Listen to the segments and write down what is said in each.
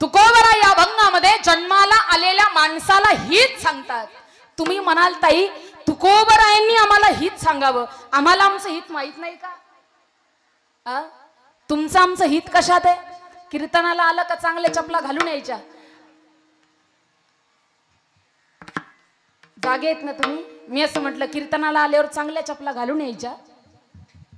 तुकोबरा या भंगामध्ये जन्माला आलेल्या माणसाला हित सांगतात. तुम्ही म्हणाल ताई तुकोबरायांनी आम्हाला हित सांगावं. आम्हाला आमचं हित माहीत नाही का? आ? तुमचं आमचं हित कशात आहे? कीर्तनाला आलं का चांगल्या चपला घालून यायच्या? जागे येत ना तुम्ही? मी असं म्हटलं कीर्तनाला आल्यावर चांगल्या चपला घालून यायच्या.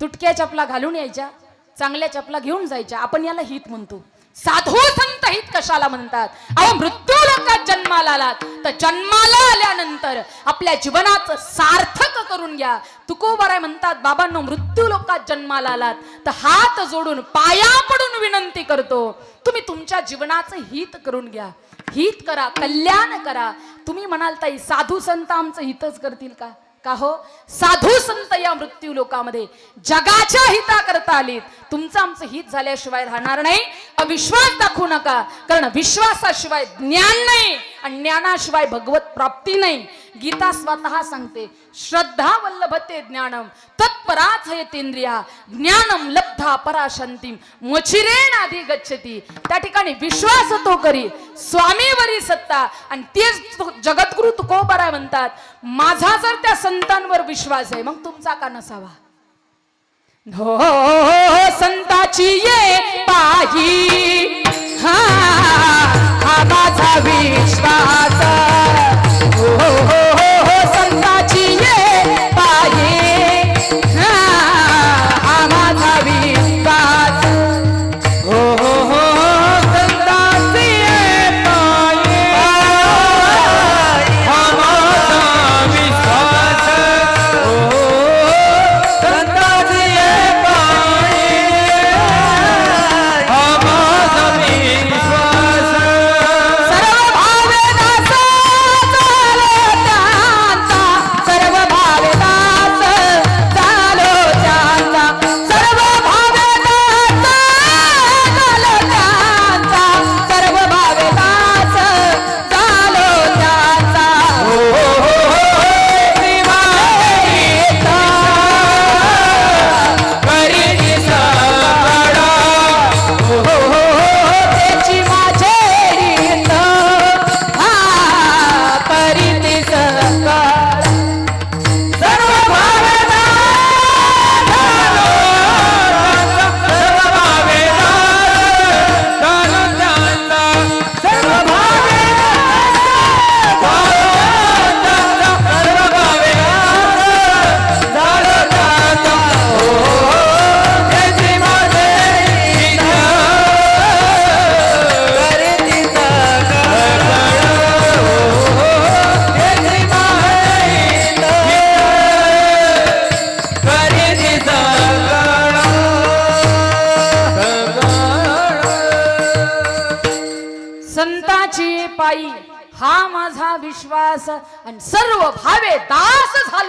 तुटक्या चपला घालून यायच्या. चांगल्या चपला घेऊन जायच्या. आपण याला हित म्हणतो. साधू संत हित कशाला म्हणतात? अहो मृत्यू लोकात जन्माला आलात. तर जन्माला आल्यानंतर आपल्या जीवनाचं सार्थक करून घ्या. तुकोबाराय म्हणतात बाबांनो मृत्यू लोकात जन्माला आलात. तर हात जोडून पाया पडून विनंती करतो. तुम्ही तुमच्या जीवनाचं हित करून घ्या. हित करा कल्याण करा. तुम्ही म्हणाल ताई साधू संत आमचं हितच करतील का? का हो? साधू संत या मृत्यू लोकामध्ये जगाच्या हिता करता आलीत. तुमचं आमचं हित झाल्याशिवाय राहणार नाही. अविश्वास दाखवू नका. कारण विश्वासाशिवाय ज्ञान नाही आणि ज्ञानाशिवाय भगवत प्राप्ती नाही. गीता स्वतः सांगते श्रद्धा वल्लभते ज्ञानम तत्पराच येतेंद्रिया ज्ञानम लब्धा पराशांतीम मचिरेण आधी गच्छती. त्या ठिकाणी विश्वास तो करी. स्वामीवरी सत्ता. आणि तेच जगद्गुरु तुकोबराय म्हणतात माझा जर त्या संतांवर विश्वास आहे मग तुमचा का नसावा? हो, हो, हो, हो संताची ये पाही. हा हा माझा विश्वास हो हो हो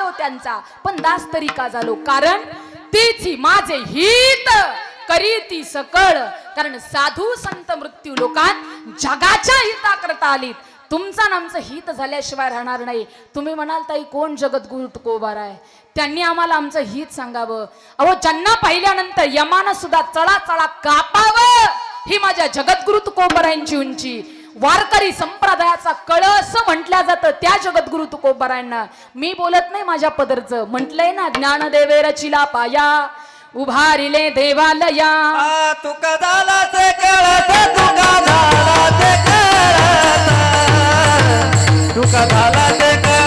झालो त्यांचा. पण दास तरी का झालो? कारण तीची माझे हित करी ती सकळ. कारण साधू संत मृत्यू लोकात जगाच्या हिता करता आलीत. तुमचं आणि आमचं हित झाल्याशिवाय राहणार नाही. तुम्ही म्हणाल ताई कोण जगद्गुरु तुकोबार आहे त्यांनी आम्हाला आमचं हित सांगावं. अहो ज्यांना पाहिल्यानंतर यमानं सुद्धा चळा चळा कापावं ही माझ्या जगद्गुरु तुकोबरायांची उंची वारकरी संप्रदायाचा कळस म्हटल्या जातं त्या जगद्गुरु तुकोबरायांना. मी बोलत नाही माझ्या पदरचं. म्हटलंय ना ज्ञानदेवे रचिला पाया उभारिले देवालया. तुका झाला ते तुका झाला ते तुका झाला ते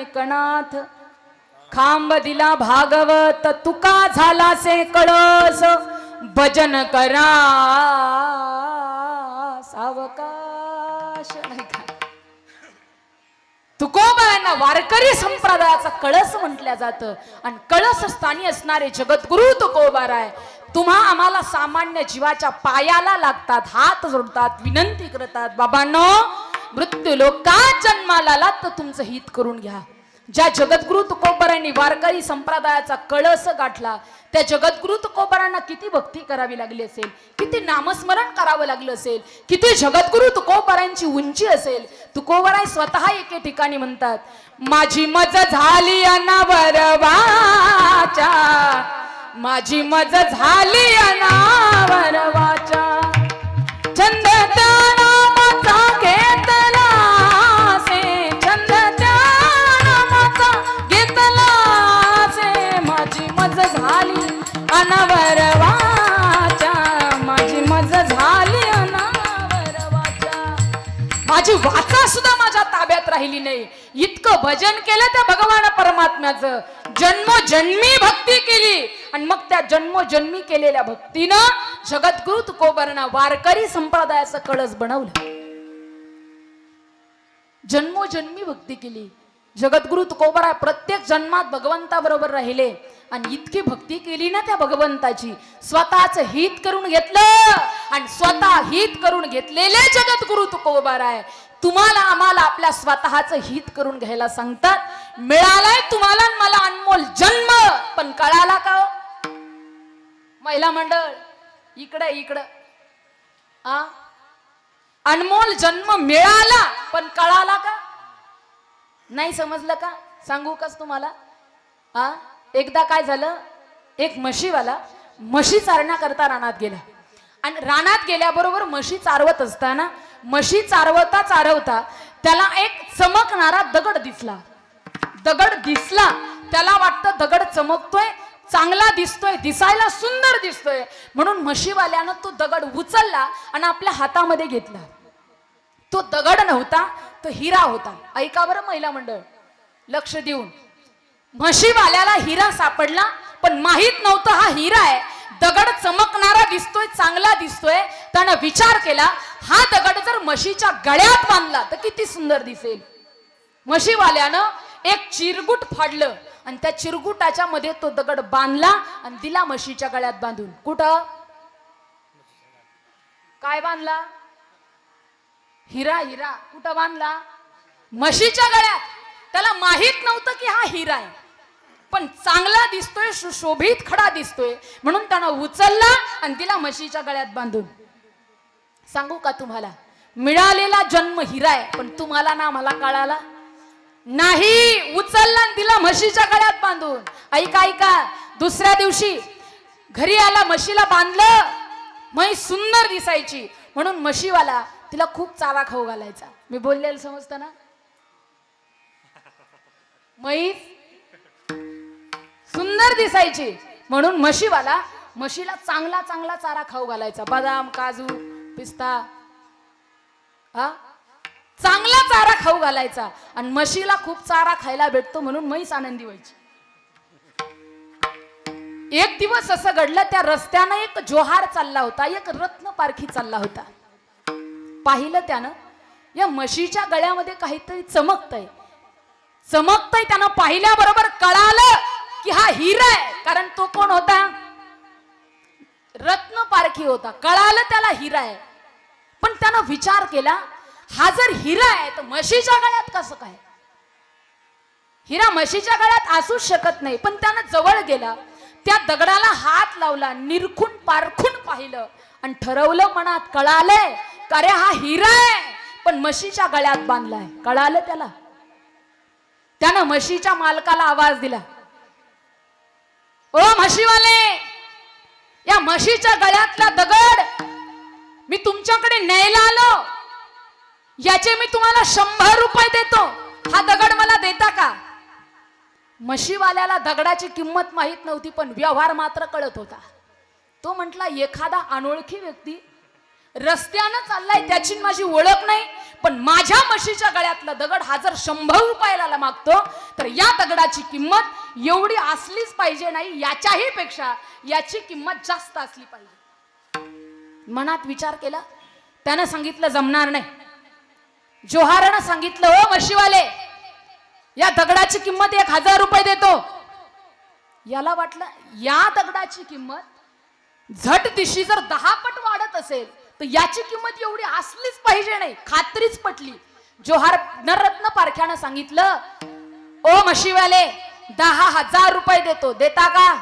एकनाथ खांब दिला भागवत तुका झाला से कळस. भजन करा सावकाश. तुकोबायांना वारकरी संप्रदायाचा कळस म्हटल्या जातं. आणि कळस स्थानी असणारे जगद्गुरु तुकोबाराय तुम्हा आम्हाला सामान्य जीवाच्या पायाला लागतात हात जोडतात विनंती करतात. बाबांनो मृत्यू लोकात जन्माला आला तर तुमचं हित करून घ्या. ज्या जगद्गुरु तुकोबरांनी वारकरी संप्रदायाचा कळस गाठला त्या जगद्गुरु तुकोबरांना किती भक्ती करावी लागली असेल किती नामस्मरण करावं लागलं असेल किती जगद्गुरु तुकोबरांची उंची असेल तुकोबराय स्वतः एके ठिकाणी म्हणतात माझी मज झाली अनावरवाच्या माझी मज झाली अनावरवा भजन केलं त्या भगवान परमात्म्याचं. जन्मोजन्मी भक्ती केली. आणि मग त्या जन्मोजन्मी केलेल्या भक्तीनं जगद्गुरु तुकोबरना वारकरी संप्रदायाचं कळस बनवलं. जन्मोजन्मी भक्ती केली. जगद्गुरु तुकोबरा प्रत्येक जन्मात भगवंताबरोबर राहिले. आणि इतकी भक्ती केली ना त्या भगवंताची. स्वतःच हित करून घेतलं. आणि स्वतः हित करून घेतलेले जगद्गुरु तुकोबार आहे. तुम्हाला आम्हाला आपल्या स्वतःच हित करून घ्यायला सांगतात. मिळालाय तुम्हाला मला अनमोल जन्म. पण कळाला का हो? महिला मंडळ इकडे इकडं. आ? अनमोल जन्म मिळाला पण कळाला का? नाही समजलं का? सांगू कस तुम्हाला? आ? एकदा काय झालं? एक म्हशीवाला म्हशी चारण्याकरता रानात गेला. आणि रानात गेल्याबरोबर म्हशी चारवत असताना म्हशी चारवता चारवता त्याला एक चमकणारा दगड दिसला. दगड दिसला. त्याला वाटतं दगड चमकतोय चांगला दिसतोय दिसायला सुंदर दिसतोय. म्हणून म्हशीवाल्यानं तो दगड उचलला आणि आपल्या हातामध्ये घेतला. तो दगड नव्हता तो हिरा होता. ऐका बरं महिला मंडळ लक्ष देऊन. म्हशीवाल्याला हिरा सापडला पण माहीत नव्हतं हा हिरा आहे. दगड चमकणारा दिसतोय चांगला दिसतोय त्यानं विचार केला हा दगड जर म्हशीच्या गळ्यात बांधला तर किती सुंदर दिसेल. म्हशीवाल्यानं एक चिरगुट फाडलं आणि त्या चिरगुटाच्या मध्ये तो दगड बांधला आणि दिला म्हशीच्या गळ्यात बांधून. कुठं? काय बांधला? हिरा हिरा. कुठं बांधला? म्हशीच्या गळ्यात. त्याला माहीत नव्हतं की हा हिरा आहे. पण चांगला दिसतोय सुशोभित खडा दिसतोय. म्हणून त्यानं उचलला आणि तिला म्हशीच्या गळ्यात बांधून. सांगू का तुम्हाला? मिळालेला जन्म हिरा आहे पण तुम्हाला ना मला कळाला? नाही उचलला आणि तिला म्हशीच्या गळ्यात बांधून. ऐका ऐका दुसऱ्या दिवशी घरी आला म्हशीला बांधलं म्हैस सुंदर दिसायची. म्हणून म्हशीवाला तिला खूप चारा खाऊ घालायचा. मी बोललेलं समजतं ना? म्हैस सुंदर दिसायची. म्हणून म्हशीवाला म्हशीला चांगला चांगला चारा खाऊ घालायचा. बदाम काजू पिस्ता. हा? चांगला चारा खाऊ घालायचा. आणि म्हशीला खूप चारा खायला भेटतो म्हणून म्हैस आनंदी व्हायची. एक दिवस असं घडलं त्या रस्त्यानं एक जोहार चालला होता एक रत्न पारखी चालला होता. पाहिलं त्यानं या म्हशीच्या गळ्यामध्ये काहीतरी चमकतय. चमकतय त्यानं पाहिल्याबरोबर कळालं की हा हिरा आहे कारण तो कोण होता? रत्न पारखी होता. कळालं त्याला हिरा आहे. पण त्यानं विचार केला हा जर हिरा आहे तर म्हशीच्या गळ्यात कसं काय? हिरा म्हशीच्या गळ्यात असूच शकत नाही पण त्यानं जवळ गेला. त्या दगडाला हात लावला निरखून पारखून पाहिलं आणि ठरवलं मनात कळालंय का रे हा हिरा आहे. पण म्हशीच्या गळ्यात बांधलाय. कळालं त्याला? त्यानं म्हशीच्या मालकाला आवाज दिला ओ म्हशीवाले या म्हशीच्या गळ्यातला दगड मी तुमच्याकडे न्यायला आलो. याचे मी तुम्हाला शंभर रुपये देतो. हा दगड मला देता का? म्हशीवाल्याला दगडाची किंमत माहीत नव्हती पण व्यवहार मात्र कळत होता. तो म्हटला एखादा अनोळखी व्यक्ती रस्त्यानं चाललाय त्याची माझी ओळख नाही पण माझ्या म्हशीच्या गळ्यातला दगड हा जर शंभर रुपयाला मागतो तर या दगडाची किंमत एवढी असलीच पाहिजे नाही याच्याही पेक्षा याची किंमत जास्त असली पाहिजे. मनात विचार केला त्यानं सांगितलं जमणार नाही. जोहारानं सांगितलं हो म्हशीवाले या दगडाची किंमत एक हजार रुपये देतो. याला वाटलं या दगडाची किंमत झट दिशी जर दहा पट वाढत असेल तर याची किंमत एवढी असलीच पाहिजे नाही खात्रीच पटली. जोहार नररत्न पारख्यानं सांगितलं ओ म्हशीवाले दहा हजार रुपये देतो देता का?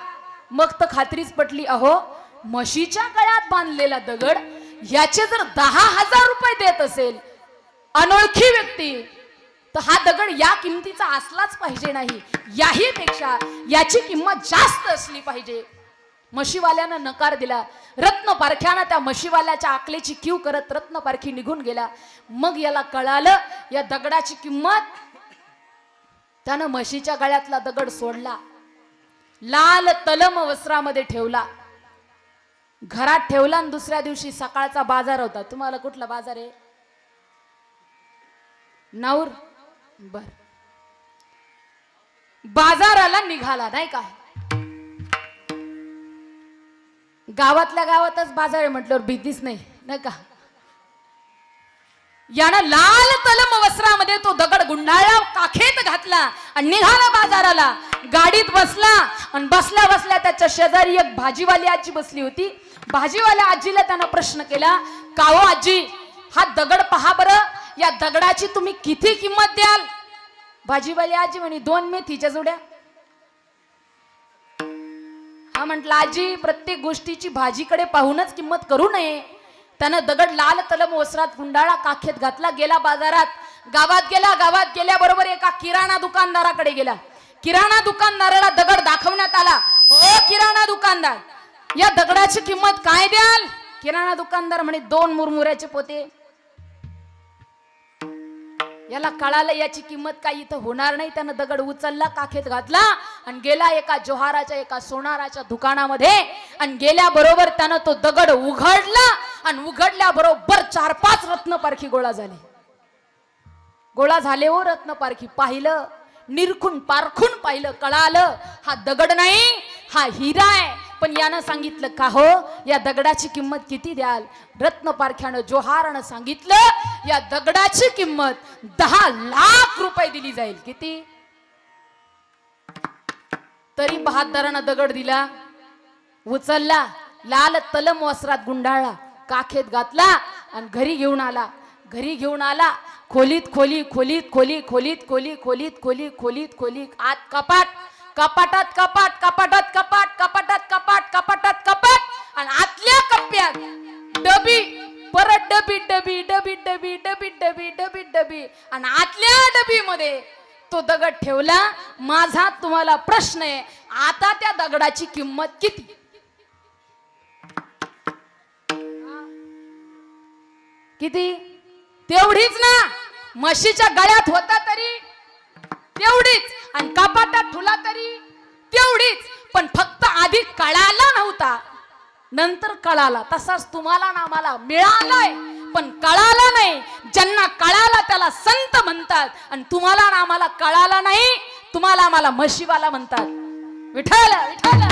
मग तर खात्रीच पटली अहो म्हशीच्या गळ्यात बांधलेला दगड याचे जर दहा हजार रुपये देत असेल अनोळखी व्यक्ती तर हा दगड या किमतीचा असलाच पाहिजे नाही. याही पेक्षा याची किंमत जास्त असली पाहिजे. म्हशीवाल्यानं नकार दिला. रत्न पारख्यानं त्या म्हशीवाल्याच्या आकलेची क्यू करत रत्न पारखी निघून गेला. मग याला कळालं या दगडाची किंमत त्यानं म्हशीच्या गळ्यातला दगड सोडला. लाल तलम वस्त्रामध्ये ठेवला. घरात ठेवला आणि दुसऱ्या दिवशी सकाळचा बाजार होता. तुम्हाला कुठला बाजार आहे? नाऊर बर. बाजाराला निघाला नाही का? गावातल्या गावातच बाजार आहे म्हटल्यावर भीतीच नाही नाही का? यानं लाल तलम वस्त्रामध्ये तो दगड गुंडाळला काखेत घातला आणि निघाला बाजाराला. गाडीत बसला आणि बसल्या बसल्या त्याच्या शेजारी एक भाजीवाली आजी बसली होती. भाजीवाल्या आजीला त्यानं प्रश्न केला काहो आजी हा दगड पहा बरं. या दगडाची तुम्ही किती किंमत द्याल? भाजीवाली आजी म्हणे दोन मेथीच्या जोड्या. हा म्हटलं आजी प्रत्येक गोष्टीची भाजीकडे पाहूनच किंमत करू नये. त्यानं दगड लाल तलम ओसरात गुंडाळा काखेत घातला गेला बाजारात. गावात गेला गावात गेल्याबरोबर एका किराणा दुकानदाराकडे गेला. किराणा दुकानदाराला दगड दाखवण्यात आला. ओ किराणा दुकानदार या दगडाची किंमत काय द्याल? किराणा दुकानदार म्हणे दोन मुरमुऱ्याचे पोते. याला कळालं याची किंमत काही इथं होणार नाही. त्यानं दगड उचलला काखेत घातला आणि गेला एका जोहाराच्या एका सोनाराच्या दुकानामध्ये. आणि गेल्या बरोबर त्यानं तो दगड उघडला आणि उघडल्या बरोबर चार पाच रत्न पारखी गोळा झाली. गोळा झाले हो रत्न पारखी. पाहिलं निरखून पारखून पाहिलं कळालं हा दगड नाही हा हिरा आहे. पण यानं सांगितलं का हो? या दगडाची किंमत किती द्याल? रत्नपारख्यानं जोहारानं सांगितलं या दगडाची किंमत दहा लाख रुपये दिली जाईल. किती? तरी बहादरानं दगड दिला उचलला लाल तलम वस्त्रात गुंडाळला काखेत घातला आणि घरी घेऊन आला. घरी घेऊन आला खोलीत खोली खोलीत खोली खोलीत खोली खोलीत खोली खोलीत खोली आत कपाट कपाटात कपाट कपाटात डबी डबी डबी डबी डबी. आणि आतल्या डबीमध्ये तो दगड ठेवला माझा तुम्हाला प्रश्न आहे आता त्या दगडाची किंमत किती? किती? तेवढीच ना. म्हशीच्या गळ्यात होता तरी तेवढीच. आणि कपाटात ठुला तरी तेवढीच. पण फक्त आधी कळाला नव्हता. नंतर कळाला. तसाच तुम्हाला ना मला मिळालाय. पण कळाला नाही. ज्यांना कळाला त्याला संत म्हणतात. आणि तुम्हाला ना आम्हाला कळाला नाही तुम्हाला आम्हाला म्हशीवाला म्हणतात. विठाला विठाला